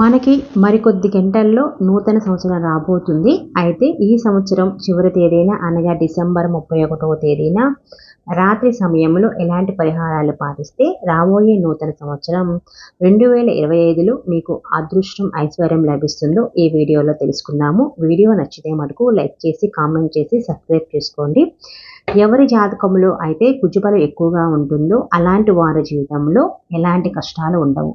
మనకి మరికొద్ది గంటల్లో నూతన సంవత్సరం రాబోతుంది. అయితే ఈ సంవత్సరం చివరి తేదీన అనగా డిసెంబర్ ముప్పై ఒకటవ తేదీన రాత్రి సమయంలో ఎలాంటి పరిహారాలు పాటిస్తే రాబోయే నూతన సంవత్సరం రెండు వేల ఇరవై ఐదులో మీకు అదృష్టం ఐశ్వర్యం లభిస్తుందో ఈ వీడియోలో తెలుసుకుందాము. వీడియో నచ్చితే మటుకు లైక్ చేసి కామెంట్ చేసి సబ్స్క్రైబ్ చేసుకోండి. ఎవరి జాతకంలో అయితే కుజుబలం ఎక్కువగా ఉంటుందో అలాంటి వారి జీవితంలో ఎలాంటి కష్టాలు ఉండవు.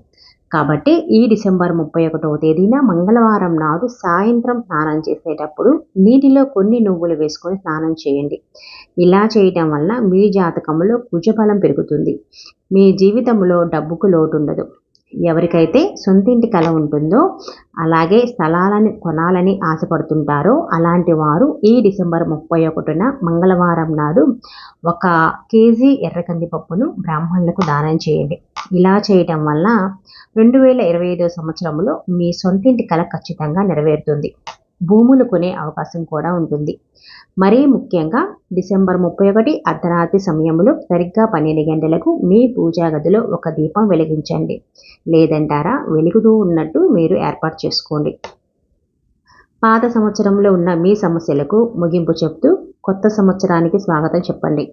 కాబట్టి ఈ డిసెంబర్ ముప్పై ఒకటవ తేదీన మంగళవారం నాడు సాయంత్రం స్నానం చేసేటప్పుడు నీటిలో కొన్ని నువ్వులు వేసుకొని స్నానం చేయండి. ఇలా చేయటం వల్ల మీ జాతకంలో కుజబలం పెరుగుతుంది. మీ జీవితంలో డబ్బుకు లోటు ఉండదు ఎవరికైతే సొంతింటి కళ ఉంటుందో అలాగే స్థలాలని కొనాలని ఆశపడుతుంటారో అలాంటి వారు ఈ డిసెంబర్ ముప్పై ఒకటిన మంగళవారం నాడు ఒక కేజీ ఎర్ర కందిపప్పును బ్రాహ్మణులకు దానం చేయండి. ఇలా చేయటం వల్ల రెండు వేల ఇరవై ఐదో సంవత్సరంలో మీ సొంతింటి కళ ఖచ్చితంగా నెరవేరుతుంది. భూములు కొనే అవకాశం కూడా ఉంటుంది. మరీ ముఖ్యంగా డిసెంబర్ ముప్పై ఒకటి అర్ధరాత్రి సమయంలో సరిగ్గా పన్నెండు గంటలకు మీ పూజా గదిలో ఒక దీపం వెలిగించండి. లేదంటారా వెలుగుతూ ఉన్నట్టు మీరు ఏర్పాటు చేసుకోండి. పాత సంవత్సరంలో ఉన్న మీ సమస్యలకు ముగింపు చెప్తూ కొత్త సంవత్సరానికి స్వాగతం చెప్పండి.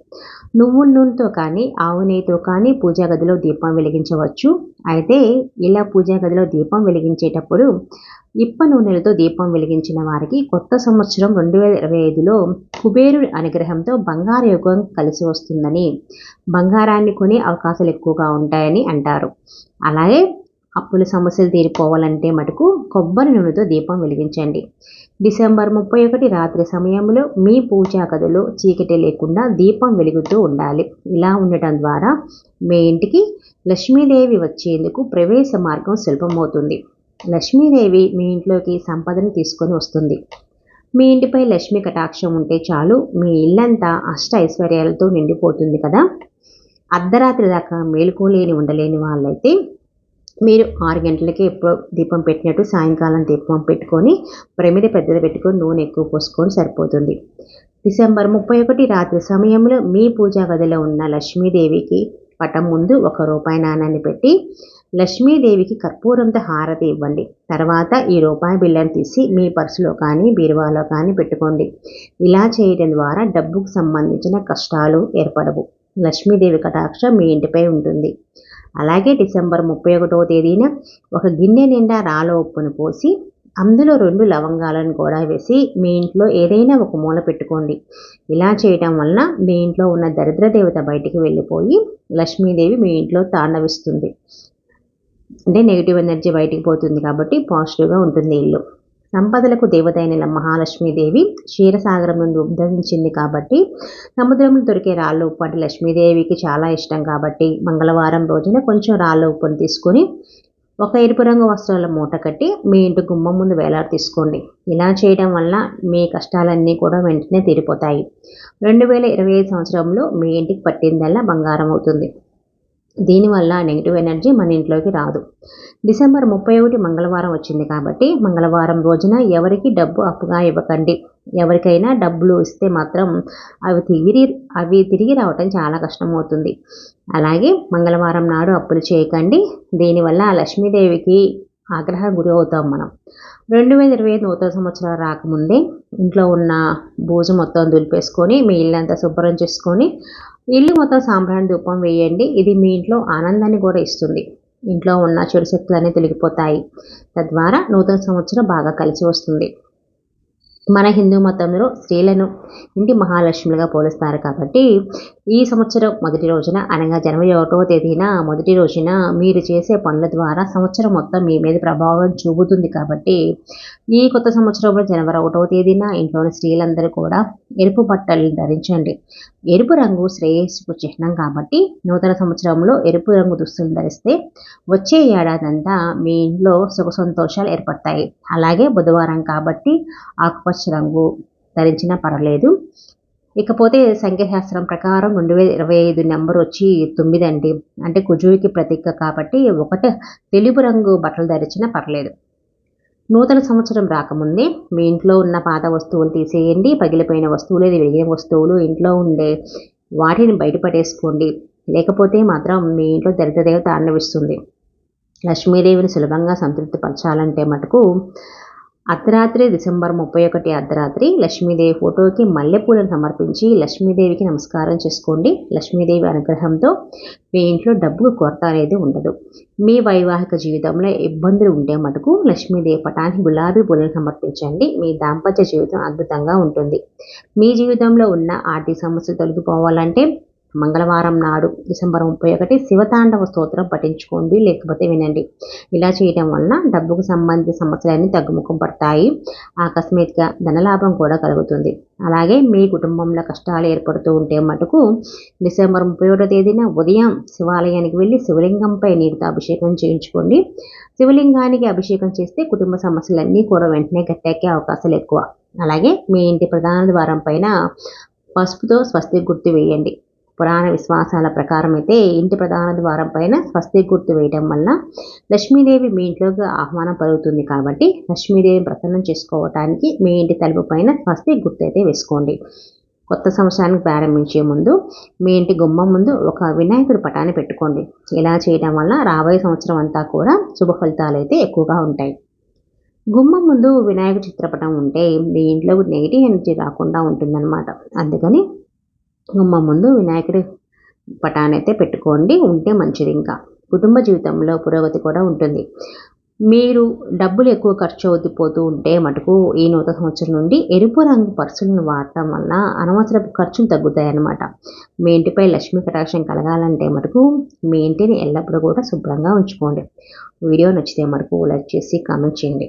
నువ్వుల నూనెతో కానీ ఆవు నెయ్యితో కానీ పూజా గదిలో దీపం వెలిగించవచ్చు. అయితే ఇలా పూజా గదిలో దీపం వెలిగించేటప్పుడు ఇప్ప నూనెలతో దీపం వెలిగించిన వారికి కొత్త సంవత్సరం రెండు వేల ఇరవై ఐదులో కుబేరుడి అనుగ్రహంతో బంగారు యుగం కలిసి వస్తుందని బంగారాన్ని కొనే అవకాశాలు ఎక్కువగా ఉంటాయని అంటారు. అలాగే అప్పుల సమస్యలు తీరిపోవాలంటే మటుకు కొబ్బరి నూనెతో దీపం వెలిగించండి. డిసెంబర్ ముప్పై ఒకటి రాత్రి సమయంలో మీ పూజా గదిలో చీకటి లేకుండా దీపం వెలుగుతూ ఉండాలి. ఇలా ఉండటం ద్వారా మీ ఇంటికి లక్ష్మీదేవి వచ్చేందుకు ప్రవేశ మార్గం సులభమవుతుంది. లక్ష్మీదేవి మీ ఇంట్లోకి సంపదను తీసుకొని వస్తుంది. మీ ఇంటిపై లక్ష్మీ కటాక్షం ఉంటే చాలు మీ ఇల్లంతా అష్ట ఐశ్వర్యాలతో నిండిపోతుంది కదా. అర్ధరాత్రి దాకా మేలుకోలేని ఉండలేని వాళ్ళైతే మీరు ఆరు గంటలకి ఎప్పుడో దీపం పెట్టినట్టు సాయంకాలం దీపం పెట్టుకొని ప్రమిద పెద్దది పెట్టుకొని నూనె ఎక్కువ పోసుకొని సరిపోతుంది. డిసెంబర్ ముప్పై ఒకటి రాత్రి సమయంలో మీ పూజా గదిలో ఉన్న లక్ష్మీదేవికి పటం ముందు ఒక రూపాయి నాణాన్ని పెట్టి లక్ష్మీదేవికి కర్పూరంతో హారతి ఇవ్వండి. తర్వాత ఈ రూపాయి బిల్లను తీసి మీ పర్సులో కానీ బీరువాలో కానీ పెట్టుకోండి. ఇలా చేయడం ద్వారా డబ్బుకు సంబంధించిన కష్టాలు ఏర్పడవు. లక్ష్మీదేవి కటాక్షం మీ ఇంటిపై ఉంటుంది. అలాగే డిసెంబర్ ముప్పై ఒకటవ తేదీన ఒక గిన్నె నిండా రాళ్ళ ఉప్పును పోసి అందులో రెండు లవంగాలను కూడా వేసి మీ ఇంట్లో ఏదైనా ఒక మూల పెట్టుకోండి. ఇలా చేయటం వలన మీ ఇంట్లో ఉన్న దరిద్ర దేవత బయటికి వెళ్ళిపోయి లక్ష్మీదేవి మీ ఇంట్లో తాండవిస్తుంది. అంటే నెగిటివ్ ఎనర్జీ బయటికి పోతుంది కాబట్టి పాజిటివ్గా ఉంటుంది ఇల్లు. సంపదలకు దేవతైన మహాలక్ష్మీదేవి క్షీరసాగరం నుండి ఉద్భవించింది కాబట్టి సముద్రంలో దొరికే రాళ్ళ ఉప్పు అంటే లక్ష్మీదేవికి చాలా ఇష్టం కాబట్టి మంగళవారం రోజున కొంచెం రాళ్ళ ఉప్పును తీసుకొని ఒక ఎరుపు రంగు వస్త్రాల మూట కట్టి మీ ఇంటి గుమ్మం ముందు వేలాడు తీసుకోండి. ఇలా చేయడం వల్ల మీ కష్టాలన్నీ కూడా వెంటనే తీరిపోతాయి. రెండు వేల ఇరవై ఐదు సంవత్సరంలో మీ ఇంటికి పట్టిందల్లా బంగారం అవుతుంది. దీనివల్ల నెగిటివ్ ఎనర్జీ మన ఇంట్లోకి రాదు. డిసెంబర్ ముప్పై ఒకటి మంగళవారం వచ్చింది కాబట్టి మంగళవారం రోజున ఎవరికి డబ్బు అప్పుగా ఇవ్వకండి. ఎవరికైనా డబ్బులు ఇస్తే మాత్రం అవి తిరిగి అవి తిరిగి రావటం చాలా కష్టమవుతుంది. అలాగే మంగళవారం నాడు అప్పులు చేయకండి. దీనివల్ల లక్ష్మీదేవికి ఆగ్రహం గురి అవుతాం మనం. రెండు వేల ఇరవై ఐదు నూతన సంవత్సరాలు రాకముందే ఇంట్లో ఉన్న బూజు మొత్తం దులిపేసుకొని మీ ఇల్లంతా శుభ్రం చేసుకొని ఇల్లు మొత్తం సాంబ్రాణి ధూపం వేయండి. ఇది మీ ఇంట్లో ఆనందాన్ని కూడా ఇస్తుంది. ఇంట్లో ఉన్న చెడు శక్తులన్నీ తొలగిపోతాయి. తద్వారా నూతన సంవత్సరం బాగా కలిసి వస్తుంది. మన హిందూ మతంలో స్త్రీలను ఇంటి మహాలక్ష్మిలుగా పోలుస్తారు కాబట్టి ఈ సంవత్సరం మొదటి రోజున అనగా జనవరి ఒకటవ తేదీన మొదటి రోజున మీరు చేసే పనుల ద్వారా సంవత్సరం మొత్తం మీ మీద ప్రభావం చూపుతుంది కాబట్టి ఈ కొత్త సంవత్సరంలో జనవరి ఒకటవ తేదీన ఇంట్లోని స్త్రీలందరూ కూడా ఎరుపు బట్టలు ధరించండి. ఎరుపు రంగు శ్రేయస్సుకు చిహ్నం కాబట్టి నూతన సంవత్సరంలో ఎరుపు రంగు దుస్తులు ధరిస్తే వచ్చే ఏడాదంతా మీ ఇంట్లో సుఖ సంతోషాలు ఏర్పడతాయి. అలాగే బుధవారం కాబట్టి ఆకుపచ్చ రంగు ధరించినా పర్వాలేదు. ఇకపోతే సంఖ్యాశాస్త్రం ప్రకారం రెండు వేల ఇరవై ఐదు నెంబర్ వచ్చి తొమ్మిది అండి అంటే కుజువికి ప్రతీక కాబట్టి ఒకటి తెలుపు రంగు బట్టలు ధరించినా పర్లేదు నూతన సంవత్సరం రాకముందే మీ ఇంట్లో ఉన్న పాత వస్తువులు తీసేయండి. పగిలిపోయిన వస్తువులు విరిగిన వస్తువులు ఇంట్లో ఉండే వాటిని బయటపడేసుకోండి లేకపోతే మాత్రం మీ ఇంట్లో దరిద్రదేవత అన్నవిస్తుంది లక్ష్మీదేవిని సులభంగా సంతృప్తిపరచాలంటే మటుకు అర్ధరాత్రి డిసెంబర్ ముప్పై ఒకటి అర్ధరాత్రి లక్ష్మీదేవి ఫోటోకి మల్లెపూలను సమర్పించి లక్ష్మీదేవికి నమస్కారం చేసుకోండి. లక్ష్మీదేవి అనుగ్రహంతో మీ ఇంట్లో డబ్బుకు కొరత అనేది ఉండదు. మీ వైవాహిక జీవితంలో ఇబ్బందులు ఉంటే మటుకు లక్ష్మీదేవి పటానికి గులాబీ పూలను సమర్పించండి. మీ దాంపత్య జీవితం అద్భుతంగా ఉంటుంది. మీ జీవితంలో ఉన్న ఆర్థిక సమస్యలు తొలగిపోవాలంటే మంగళవారం నాడు డిసెంబర్ ముప్పై ఒకటి శివతాండవ స్తోత్రం పఠించుకోండి లేకపోతే వినండి. ఇలా చేయడం వలన డబ్బుకు సంబంధించిన సమస్యలన్నీ తగ్గుముఖం పడతాయి. ఆకస్మికంగా ధనలాభం కూడా కలుగుతుంది. అలాగే మీ కుటుంబంలో కష్టాలు ఏర్పడుతూ ఉంటే మటుకు డిసెంబర్ ముప్పై ఒకటో తేదీన ఉదయం శివాలయానికి వెళ్ళి శివలింగంపై నీటితో అభిషేకం చేయించుకోండి. శివలింగానికి అభిషేకం చేస్తే కుటుంబ సమస్యలన్నీ కూడా వెంటనే గట్టెక్కే అవకాశాలు ఎక్కువ. అలాగే మీ ఇంటి ప్రధాన ద్వారం పైన పసుపుతో స్వస్తి గుర్తు వేయండి. పురాణ విశ్వాసాల ప్రకారం అయితే ఇంటి ప్రధాన ద్వారం పైన స్వస్తి గుర్తు వేయడం వల్ల లక్ష్మీదేవి మీ ఇంట్లోకి ఆహ్వానం పలుకుతుంది కాబట్టి లక్ష్మీదేవిని ప్రసన్నం చేసుకోవటానికి మీ ఇంటి తలుపు పైన స్వస్తి గుర్తు అయితే వేసుకోండి. కొత్త సంవత్సరానికి ప్రారంభించే ముందు మీ ఇంటి గుమ్మం ముందు ఒక వినాయకుడి పటాన్ని పెట్టుకోండి. ఇలా చేయడం వల్ల రాబోయే సంవత్సరం అంతా కూడా శుభ ఫలితాలు అయితే ఎక్కువగా ఉంటాయి. గుమ్మం ముందు వినాయక చిత్రపటం ఉంటే మీ ఇంట్లో నెగిటివ్ ఎనర్జీ రాకుండా ఉంటుందన్నమాట. అందుకని మా ముందు వినాయకుడి పటాన్ని అయితే పెట్టుకోండి ఉంటే మంచిది ఇంకా. కుటుంబ జీవితంలో పురోగతి కూడా ఉంటుంది. మీరు డబ్బులు ఎక్కువ ఖర్చు అవుతిపోతూ ఉంటే మటుకు ఈ నూతన సంవత్సరం నుండి ఎరుపు రంగు పర్సులను వాడటం వల్ల అనవసరపు ఖర్చులు తగ్గుతాయన్నమాట. మీ ఇంటిపై లక్ష్మీ కటాక్షం కలగాలంటే మటుకు మీ ఇంటిని ఎల్లప్పుడూ కూడా శుభ్రంగా ఉంచుకోండి. వీడియో నచ్చితే మటుకు లైక్ చేసి కామెంట్ చేయండి.